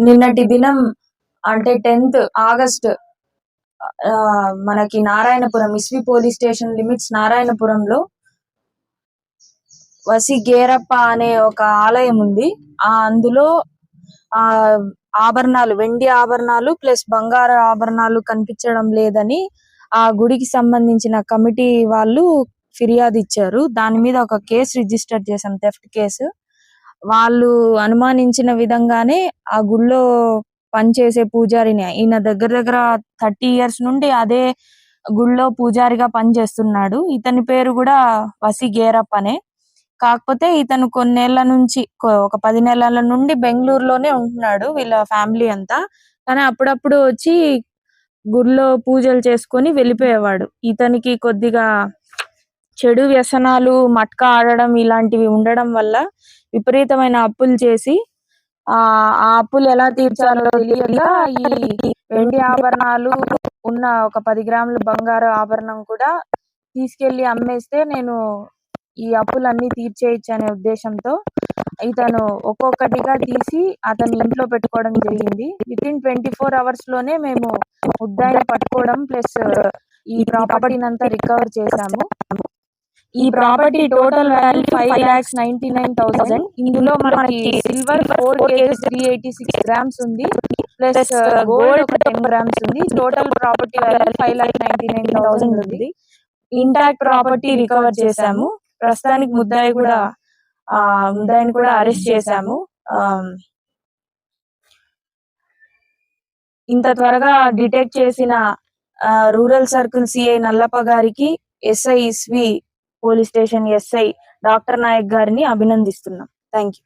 నిన్నటి దినం అంటే టెన్త్ ఆగస్ట్ ఆ, మనకి నారాయణపురం ఇస్వి పోలీస్ స్టేషన్ లిమిట్స్ నారాయణపురంలో వసి గేరప్ప అనే ఒక ఆలయం ఉంది. ఆ అందులో ఆ ఆభరణాలు వెండి ఆభరణాలు ప్లస్ బంగారు ఆభరణాలు కనిపించడం లేదని ఆ గుడికి సంబంధించిన కమిటీ వాళ్ళు ఫిర్యాదు ఇచ్చారు. దాని మీద ఒక కేసు రిజిస్టర్ చేశాం థెఫ్ట్ కేసు. వాళ్ళు అనుమానించిన విధంగానే ఆ గుళ్ళో పనిచేసే పూజారిని ఈయన దగ్గర దగ్గర థర్టీ ఇయర్స్ నుండి అదే గుళ్ళో పూజారిగా పనిచేస్తున్నాడు. ఇతని పేరు కూడా వసి గేరప్ అనే. కాకపోతే ఇతను కొన్నేళ్ళ నుంచి ఒక పది నెలల నుండి బెంగళూరులోనే ఉంటున్నాడు వీళ్ళ ఫ్యామిలీ అంతా. కానీ అప్పుడప్పుడు వచ్చి గుడిలో పూజలు చేసుకొని వెళ్ళిపోయేవాడు. ఇతనికి కొద్దిగా చెడు వ్యసనాలు మట్కా ఆడడం ఇలాంటివి ఉండడం వల్ల విపరీతమైన అప్పులు చేసి ఆ ఆ అప్పులు ఎలా తీర్చాలో తెలియక ఈ వెండి ఆభరణాలు ఉన్న ఒక పది గ్రాముల బంగారు ఆభరణం కూడా తీసుకెళ్ళి అమ్మేస్తే నేను ఈ అప్పులన్నీ తీర్చేయచ్చు అనే ఉద్దేశంతో ఇతను ఒక్కొక్కటిగా తీసి అతని ఇంట్లో పెట్టుకోవడం జరిగింది. విత్ ఇన్ ట్వంటీ ఫోర్ అవర్స్లోనే మేము ముద్దాయిని పట్టుకోవడం ప్లస్ ఈ ప్రాపర్టీని అంతా రికవర్ చేశాము ఈ property total value five lakhs ninety nine thousand. ఇందులో మనకి silver four kgs three eighty six grams ఉంది. ప్లస్ uh, గోల్డ్ ఒక టెన్ గ్రామ్స్ ఉంది. Total property value five lakh ninety nine thousand ఉంది. ఇంటాక్ట్ ప్రాపర్టీ రికవర్ చేశాము. ప్రస్తుతానికి ముద్దాయి కూడా ఆ ముద్దాయిని కూడా అరెస్ట్ చేశాము. ఆ, ఇంత త్వరగా డిటెక్ట్ చేసిన రూరల్ సర్కిల్ సిఐ నల్లప్ప గారికి SI ఇస్వి police station SI doctor Nayak గారిని అభినందిస్తున్నాం. Thank you